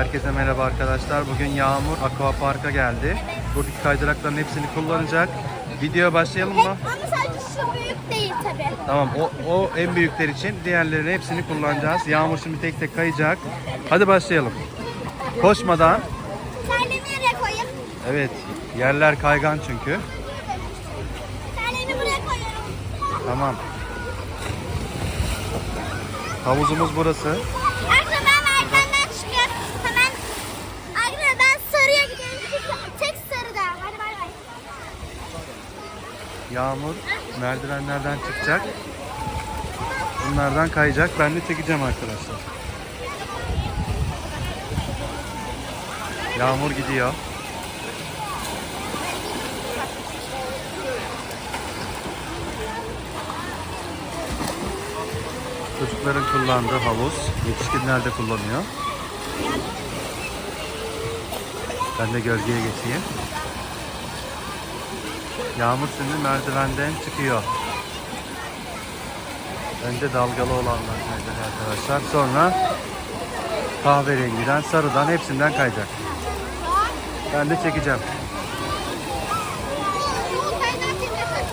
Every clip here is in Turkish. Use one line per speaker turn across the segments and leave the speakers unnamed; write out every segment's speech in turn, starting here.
Herkese merhaba arkadaşlar. Bugün Yağmur Aqua Park'a geldi. Buradaki kaydırakların hepsini kullanacak. Videoya başlayalım mı?
Ama sadece şu büyük değil tabii.
Tamam o, o en büyükler için diğerlerini hepsini kullanacağız. Yağmur şimdi tek tek kayacak. Hadi başlayalım. Koşmadan.
Terliğimi nereye koyayım?
Evet yerler kaygan çünkü.
Terliğimi buraya koyuyorum.
Tamam. Havuzumuz burası.
Arkadaşlar ben merdivenden çıkıyorum. Hemen Arkadaşlar ben sarıya gidiyorum. Çünkü Tek sarıda. Hadi bay bay.
Yağmur merdivenlerden çıkacak. Bunlardan kayacak. Ben de çekeceğim arkadaşlar. Yağmur gidiyor. Çocukların kullandığı havuz. Yetişkinler de kullanıyor. Ben de gölgeye geçeyim. Yağmur şimdi merdivenden çıkıyor. Önce dalgalı olanlar kayacak arkadaşlar. Sonra kahverengiden, sarıdan hepsinden kayacak. Ben de çekeceğim.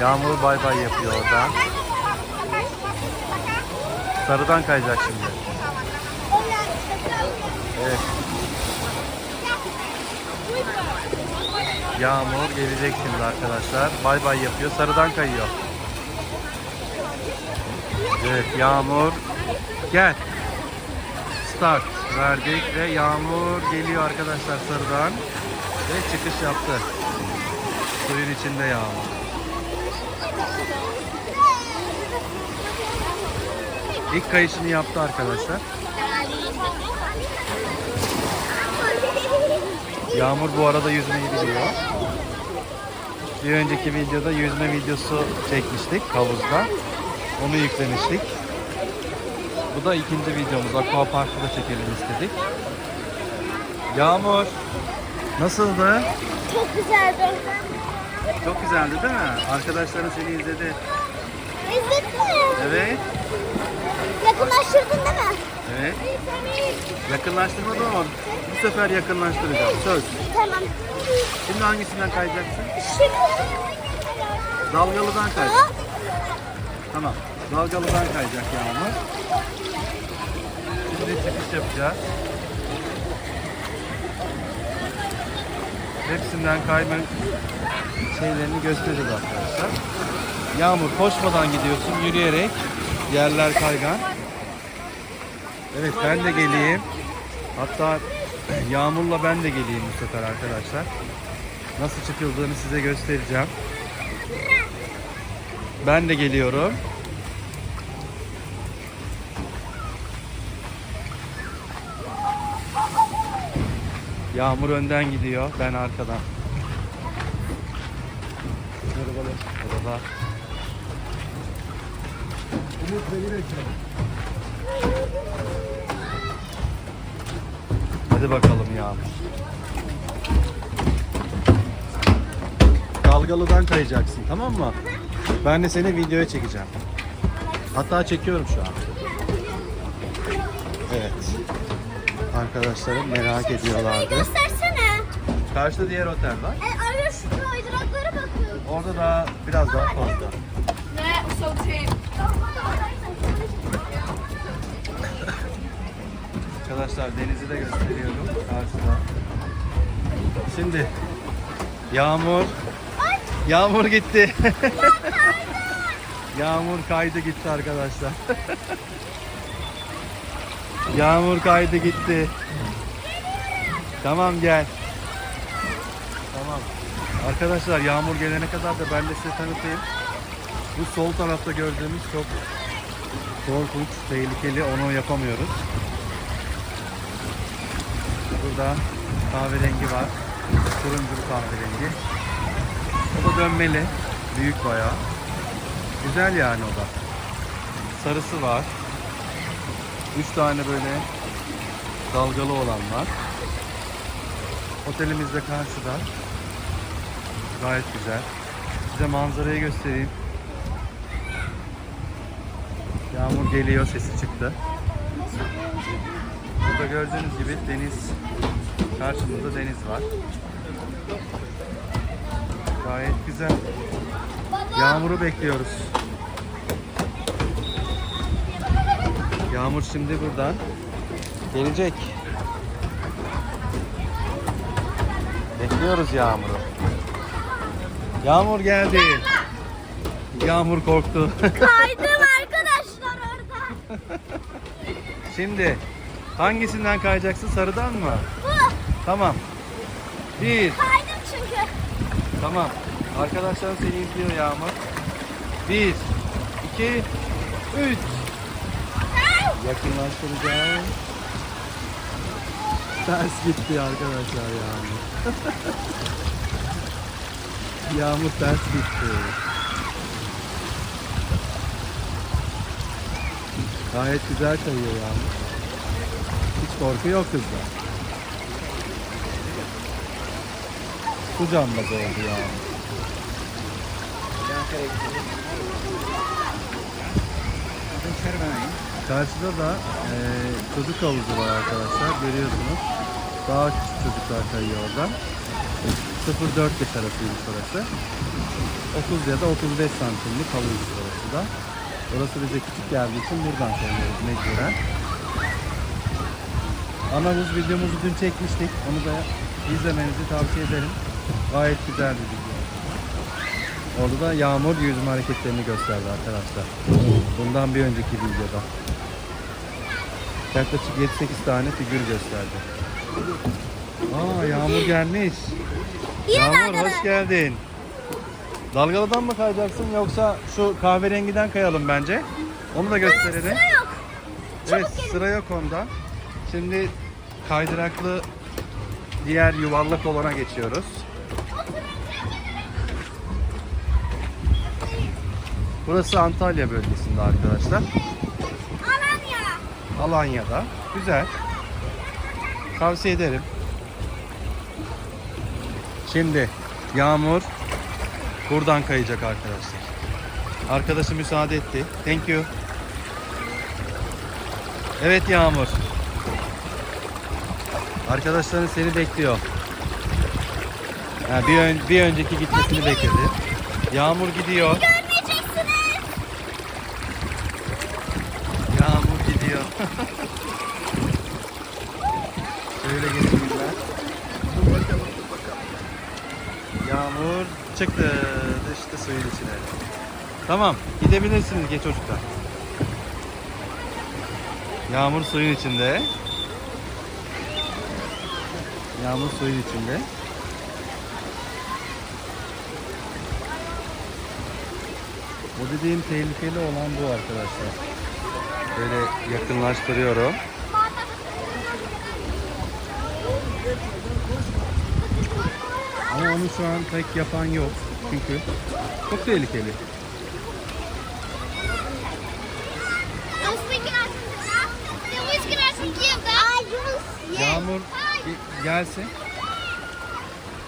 Yağmur bay bay yapıyor orada. Sarıdan kayacak şimdi. Evet. Yağmur gelecek şimdi arkadaşlar. Bay bay yapıyor. Sarıdan kayıyor. Evet Yağmur gel. Start verdik ve Yağmur geliyor arkadaşlar sarıdan. Ve çıkış yaptı. Suyun içinde Yağmur. İlk kayışını yaptı arkadaşlar. Yağmur bu arada yüzmeyi biliyor. Bir önceki videoda yüzme videosu çekmiştik havuzda. Onu yüklemiştik. Bu da ikinci videomuz. Aqua Park'ta da çekelim istedik. Yağmur nasıldı?
Çok güzeldi.
Çok güzeldi değil mi? Arkadaşların seni izledi.
İzledin mi?
Evet.
Yakınlaştırdın değil mi?
Evet. Yakınlaştırmadım ama bu sefer yakınlaştıracağım. Söz.
Tamam.
Şimdi hangisinden kayacaksın? Dalgalıdan kay.
Aa,
Tamam. Dalgalıdan kayacak Yağmur. Şimdi çıkış yapacağız. Hepsinden kayma şeylerini göstereceğiz arkadaşlar. Yağmur koşmadan gidiyorsun yürüyerek. Yerler kaygan. Evet ben de geleyim. Hatta Yağmur'la ben de geleyim bu sefer arkadaşlar. Nasıl çıkıldığını size göstereceğim. Ben de geliyorum. Yağmur önden gidiyor, ben arkadan. Merhabalar. Merhaba. Hadi bakalım Yağmur. Dalgalıdan kayacaksın tamam mı? Ben de seni videoya çekeceğim. Hatta çekiyorum şu an. Evet. Arkadaşlarım merak ediyorlardı.
göstersene.
Karşıda diğer otel var.
E, arıyor şu kaydıraklara bakın.
Orada da biraz daha fazla. Arkadaşlar denizi de gösteriyorum karşıda. Şimdi Yağmur Yağmur gitti. Yağmur kaydı gitti arkadaşlar. Yağmur kaydı gitti. Tamam gel. Tamam. Arkadaşlar yağmur gelene kadar da ben de size tanıtayım. Bu sol tarafta gördüğümüz çok korkunç, tehlikeli. Onu yapamıyoruz. Burada kahverengi var. Turuncu bir kahverengi. O da dönmeli. Büyük bayağı. Güzel yani o da. Sarısı var. Üç tane böyle dalgalı olan var. Otelimiz de karşıda. Gayet güzel. Size manzarayı göstereyim. Yağmur geliyor, sesi çıktı. Burada gördüğünüz gibi deniz, karşımızda deniz var. Gayet güzel. Yağmuru bekliyoruz. Yağmur şimdi buradan gelecek. Bekliyoruz Yağmur'u. Yağmur geldi. Yağmur korktu.
Kaydım arkadaşlar orada.
Şimdi hangisinden kayacaksın? Sarıdan mı?
Bu.
Tamam. Bir.
Kaydım çünkü.
Tamam. Arkadaşlar seni izliyor Yağmur. Bir. iki, Üç. Yakınlaştıracağım. Ters gitti arkadaşlar Yağmur. Yağmur ters gitti. Gayet güzel kayıyor Yağmur. Korku yok kızda. Su cambaz oldu Yağmur. Karşıda da eee, çocuk havuzu var arkadaşlar görüyorsunuz. Daha küçük çocuklar kayıyor oradan. 0-4 yaş arasıymış orası. 30 ya da 35 santimlik havuz orası da. Orası bize küçük geldiği için buradan kayıyoruz mecburen. Ana buz videomuzu dün çekmiştik. Onu da izlemenizi tavsiye ederim. Gayet güzel bir video. Orada da yağmur yüzme hareketlerini gösterdi arkadaşlar. Bundan bir önceki videoda. Yaklaşık 7-8 tane figür gösterdi. Aa yağmur gelmiş. Yağmur hoş geldin. Dalgalıdan mı kayacaksın yoksa şu kahverengiden kayalım bence. Onu da gösterelim.
Sıra yok.
Evet sıra yok onda. Şimdi kaydıraklı diğer yuvarlak olana geçiyoruz. Burası Antalya bölgesinde arkadaşlar.
Alanya.
Alanya'da. Güzel. Tavsiye ederim. Şimdi Yağmur buradan kayacak arkadaşlar. Arkadaşı müsaade etti. Thank you. Evet Yağmur. Arkadaşların seni bekliyor. Ha, bir, ön- bir önceki gitmesini bekledi. Yağmur gidiyor.
Görmeyeceksiniz.
Yağmur gidiyor. Şöyle dur bakalım. Yağmur çıktı. Düştü suyun içine. Tamam, gidebilirsiniz geç çocuklar. Yağmur suyun içinde. Yağmur suyun içinde. Bu dediğim tehlikeli olan bu arkadaşlar. Böyle yakınlaştırıyorum. Ama onu şu an pek yapan yok. Çünkü çok tehlikeli. Yağmur gelsin.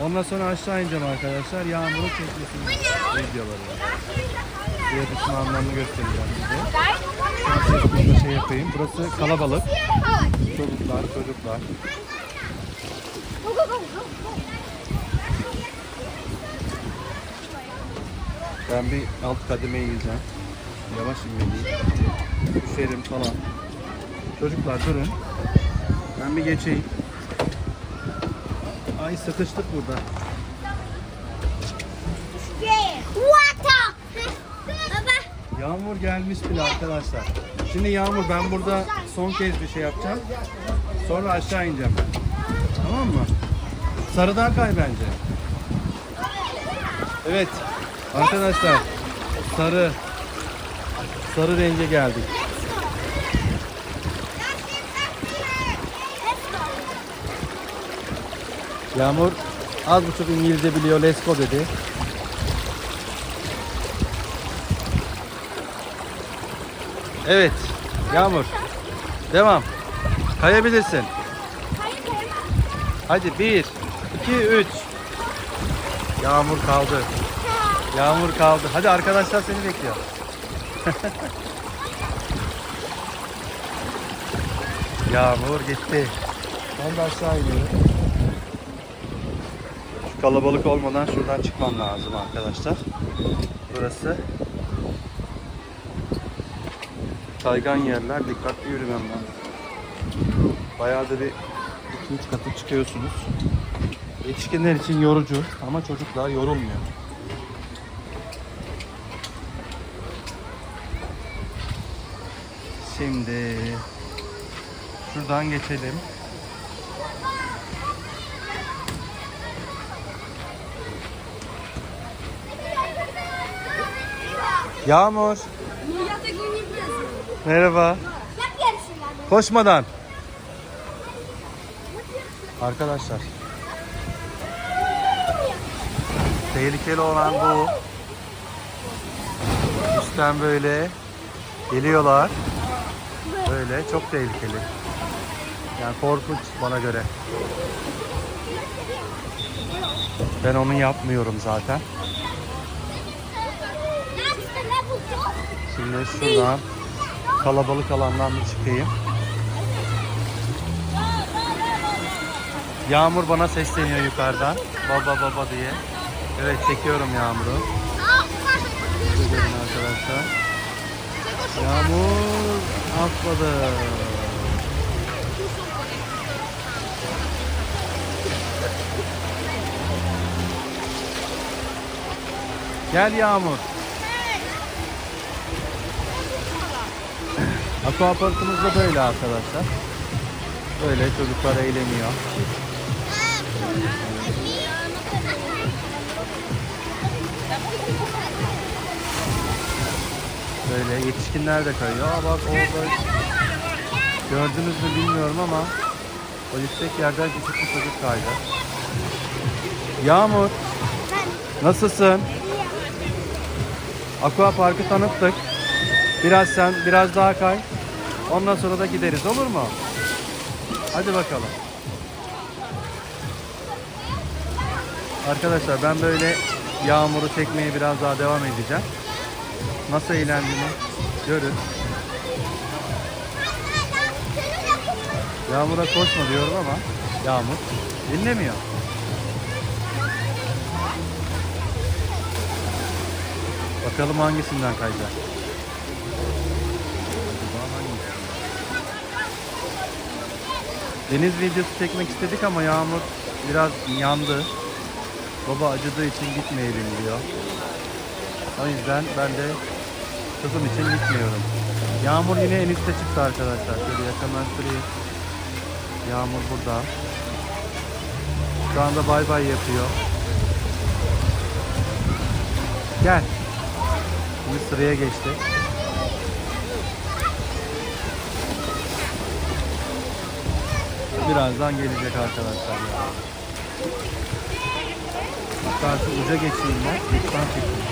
Ondan sonra aşağı ineceğim arkadaşlar. Yağmurun çekmesini videoları. Diğer düşmanlarını göstereceğim size. Burada şey yapayım. Burası kalabalık. Çocuklar, çocuklar. Ben bir alt kademe yiyeceğim. Yavaş inmeliyim. Düşerim falan. Çocuklar durun. Ben bir geçeyim. Ay sıkıştık burada. Yağmur gelmiş bile arkadaşlar. Şimdi Yağmur ben burada son kez bir şey yapacağım. Sonra aşağı ineceğim ben. Tamam mı? Sarıdan kay bence. Evet. Arkadaşlar sarı sarı renge geldik. Yağmur az buçuk İngilizce biliyor. Let's go dedi. Evet. Yağmur. Devam. Kayabilirsin. Hadi bir, iki, üç. Yağmur kaldı. Yağmur kaldı. Hadi arkadaşlar seni bekliyor. Yağmur gitti. Ben de aşağı iniyorum. Kalabalık olmadan şuradan çıkmam lazım arkadaşlar. Burası kaygan yerler. Dikkatli yürümem lazım. Bayağı da bir 2-3 katı çıkıyorsunuz. Yetişkinler için yorucu ama çocuklar yorulmuyor. Şimdi şuradan geçelim. Yağmur. Merhaba. Koşmadan. Arkadaşlar. Tehlikeli olan bu. Üstten böyle geliyorlar. Böyle çok tehlikeli. Yani korkunç bana göre. Ben onu yapmıyorum zaten.
Ne yaptın ne buldun?
Şimdi şuradan kalabalık alandan bir çıkayım. Yağmur bana sesleniyor yukarıdan. Baba baba diye. Evet çekiyorum Yağmur'u. Gidelim arkadaşlar. Yağmur atladı. Gel Yağmur. Aquaparkımız da böyle arkadaşlar. Böyle çocuklar eğleniyor. Böyle yetişkinler de kayıyor. Aa bak orada gördünüz mü bilmiyorum ama o yüksek yerden küçük bir çocuk kaydı. Yağmur nasılsın? Aqua Park'ı tanıttık. Biraz sen biraz daha kay. Ondan sonra da gideriz olur mu? Hadi bakalım. Arkadaşlar ben böyle yağmuru çekmeye biraz daha devam edeceğim. Nasıl eğlendiğini görün. Yağmura koşma diyorum ama Yağmur dinlemiyor. Bakalım hangisinden kayacak. Deniz videosu çekmek istedik ama Yağmur biraz yandı. Baba acıdığı için gitmeyelim diyor. O yüzden ben de kızım için gitmiyorum. Yağmur yine en üstte çıktı arkadaşlar. Şöyle yakınlaştırayım. Yağmur burada. Şu anda bay bay yapıyor. Gel. Şimdi sıraya geçti. Birazdan gelecek arkadaşlar. Hatta şu uca geçeyim ben. Lütfen çekeyim.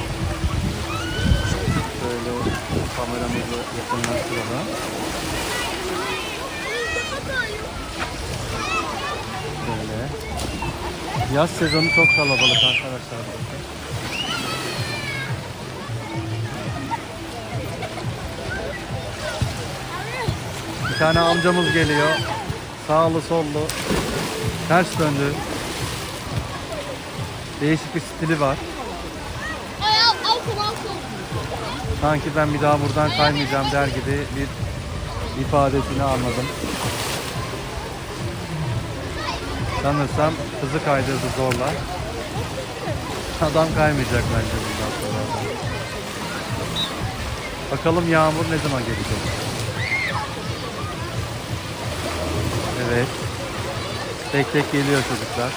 Şöyle kameramızı yakınlaştıralım. Böyle. Yaz sezonu çok kalabalık arkadaşlar. Bir tane amcamız geliyor. Sağlı sollu. Ters döndü. Değişik bir stili var.
Ay al al al al.
Sanki ben bir daha buradan kaymayacağım der gibi bir ifadesini anladım. Sanırsam kızı kaydırdı zorla. Adam kaymayacak bence bundan sonra. Bakalım yağmur ne zaman gelecek? Evet. Tek tek geliyor çocuklar.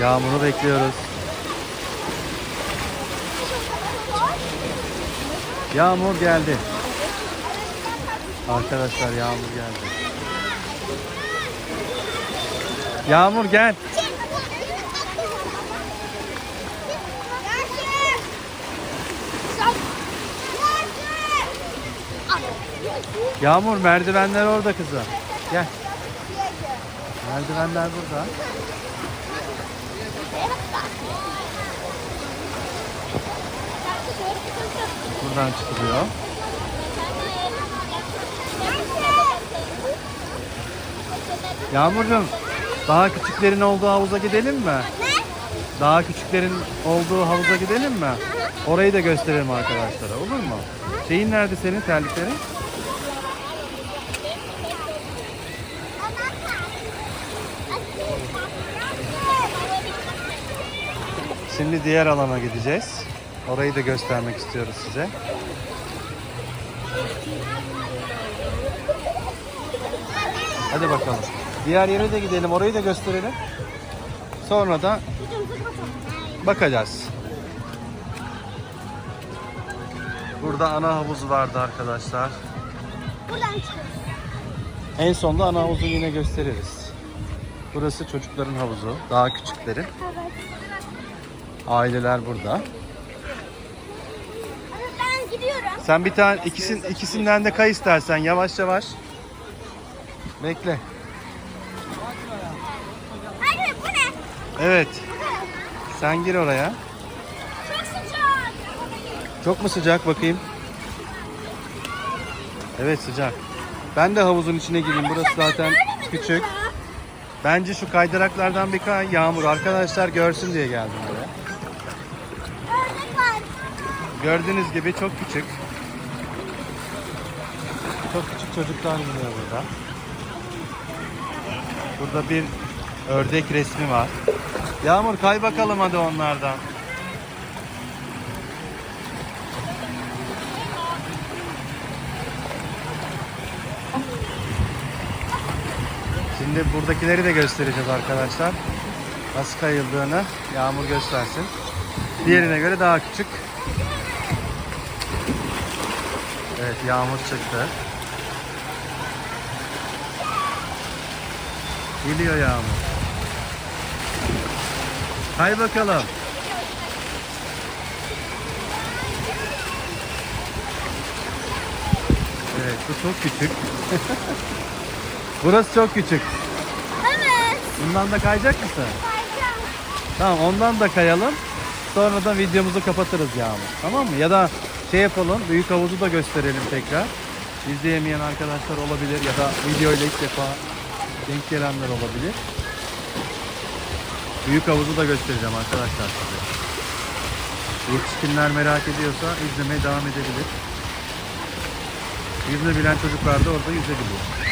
Yağmuru bekliyoruz. Yağmur geldi. Arkadaşlar yağmur geldi. Yağmur gel. Yağmur merdivenler orada kızım. Gel. Merdivenler burada. Buradan çıkılıyor. Yağmurcuğum daha küçüklerin olduğu havuza gidelim mi? Daha küçüklerin olduğu havuza gidelim mi? Orayı da gösterelim arkadaşlara olur mu? Şeyin nerede senin terliklerin? Şimdi diğer alana gideceğiz. Orayı da göstermek istiyoruz size. Hadi bakalım. Diğer yere de gidelim. Orayı da gösterelim. Sonra da bakacağız. Burada ana havuzu vardı arkadaşlar.
Buradan çıkıyoruz.
En sonda ana havuzu yine gösteririz. Burası çocukların havuzu. Daha küçüklerin.
Evet.
Aileler burada.
Ben gidiyorum.
Sen bir tane ikisin ikisinden de kay istersen yavaş yavaş. Bekle.
Anne bu ne?
Evet. Sen gir oraya.
Çok sıcak.
Çok mu sıcak bakayım? Evet sıcak. Ben de havuzun içine gireyim. Burası zaten küçük. Bence şu kaydıraklardan bir kay. Yağmur arkadaşlar görsün diye geldim buraya.
Ördek var.
Gördüğünüz gibi çok küçük. Çok küçük çocuklar biniyor burada. Burada bir ördek resmi var. Yağmur kay bakalım hadi onlardan. Şimdi buradakileri de göstereceğiz arkadaşlar. Nasıl kayıldığını Yağmur göstersin. Diğerine göre daha küçük. Yağmur çıktı. Geliyor yağmur. Hay bakalım. Evet bu çok küçük. Burası çok küçük.
Evet.
Bundan da kayacak mısın?
Kayacağım.
Tamam ondan da kayalım. Sonra da videomuzu kapatırız Yağmur. Tamam mı? Ya da şey yapalım. Büyük havuzu da gösterelim tekrar. İzleyemeyen arkadaşlar olabilir ya da videoyla ilk defa denk gelenler olabilir. Büyük havuzu da göstereceğim arkadaşlar size. Yetişkinler merak ediyorsa izlemeye devam edebilir. Yüzme bilen çocuklar da orada yüzebiliyor.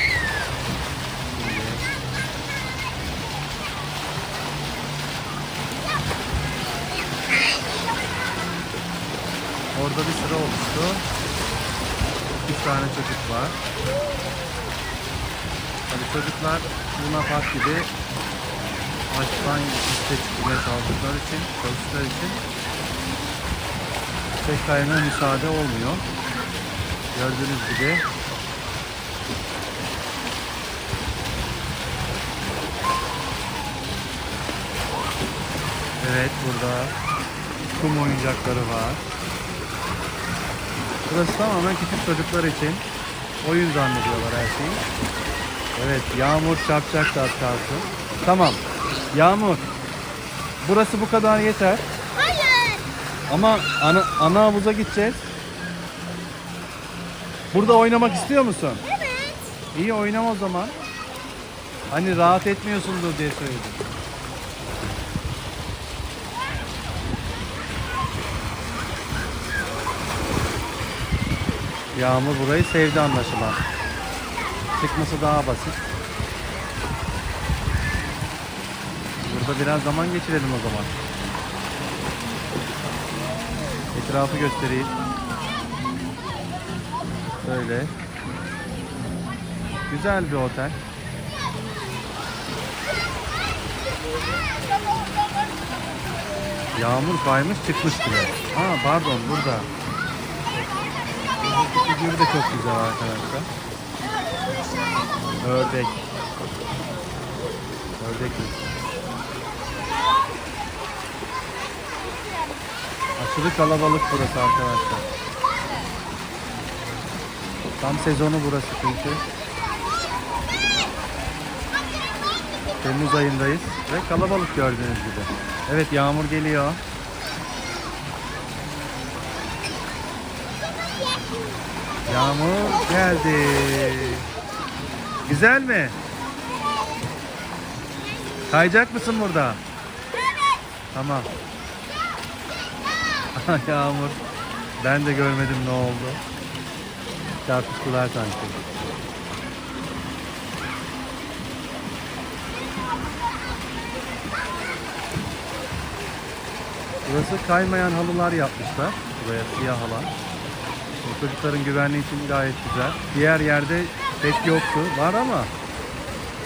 Orada bir sıra oluştu. İki tane çocuk var. Tabii çocuklar Luna Park gibi baştan üste çıkmaya çalıştıkları için, çalıştıkları için tek kayma müsaade olmuyor. Gördüğünüz gibi Evet burada kum oyuncakları var. Burası tamamen küçük çocuklar için. Oyun zannediyorlar her şeyi. Evet yağmur çarpacak da kalsın. Tamam. Yağmur. Burası bu kadar yeter.
Hayır.
Ama ana, ana havuza gideceğiz. Burada oynamak istiyor musun?
Evet.
İyi oynama o zaman. Hani rahat etmiyorsundur diye söyledim. Yağmur burayı sevdi anlaşılan. Çıkması daha basit. Burada biraz zaman geçirelim o zaman. Etrafı göstereyim. Böyle. Güzel bir otel. Yağmur kaymış çıkmış bile. Aa pardon burada. Buradaki figür de çok güzel arkadaşlar. Ördek. Ördek? Aşırı kalabalık burası arkadaşlar. Tam sezonu burası çünkü. Temmuz ayındayız ve kalabalık gördüğünüz gibi. Evet yağmur geliyor. Yağmur geldi. Güzel mi? Kayacak mısın burada? Tamam. Yağmur. Ben de görmedim ne oldu. Çarpıştılar sanki. Burası kaymayan halılar yapmışlar. Buraya siyah halı. Çocukların güvenliği için gayet güzel. Diğer yerde pek yoktu. Var ama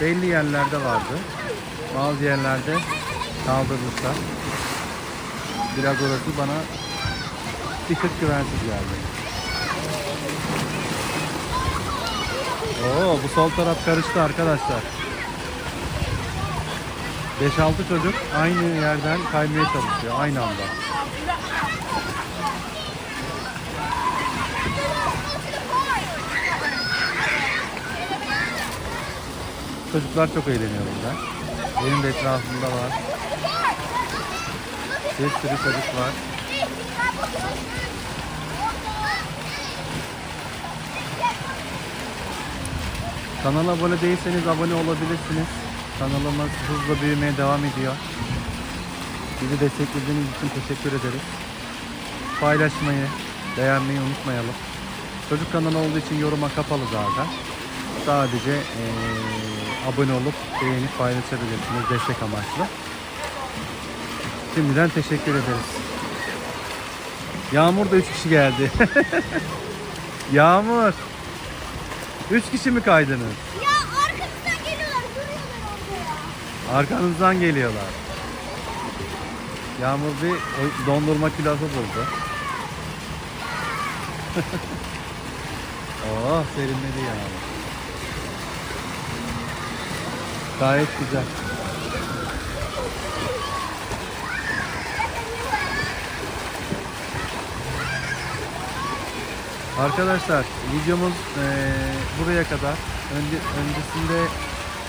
belli yerlerde vardı. Bazı yerlerde kaldırmışlar. Biraz orası bana bir tık güvensiz geldi. Oo, bu sol taraf karıştı arkadaşlar. 5-6 çocuk aynı yerden kaymaya çalışıyor aynı anda. Çocuklar çok eğleniyor burada. Benim de etrafımda var. Bir sürü çocuk var. Kanala abone değilseniz abone olabilirsiniz. Kanalımız hızla büyümeye devam ediyor. Bizi desteklediğiniz için teşekkür ederiz. Paylaşmayı, beğenmeyi unutmayalım. Çocuk kanalı olduğu için yoruma kapalı zaten. Sadece eee, abone olup beğenip paylaşabilirsiniz destek amaçlı. Şimdiden teşekkür ederiz. Yağmur da 3 kişi geldi. Yağmur. 3 kişi mi kaydınız?
Ya arkamızdan geliyorlar. Duruyorlar orada ya.
Arkanızdan geliyorlar. Yağmur bir dondurma kilosu buldu. oh serinledi yağmur. Gayet güzel. Arkadaşlar videomuz eee, buraya kadar. Önce, öncesinde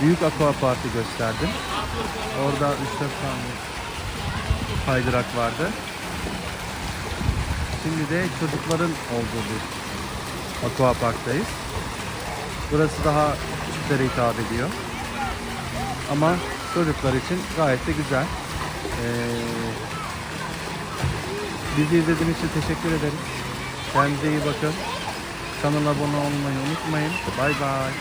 büyük aqua parkı gösterdim. Orada 3-4 tane kaydırak vardı. Şimdi de çocukların olduğu bir aqua parktayız. Burası daha küçüklere hitap ediyor. Ama çocuklar için gayet de güzel. Ee, bizi izlediğiniz için teşekkür ederiz. Kendinize iyi bakın. Kanala abone olmayı unutmayın. Bay bay.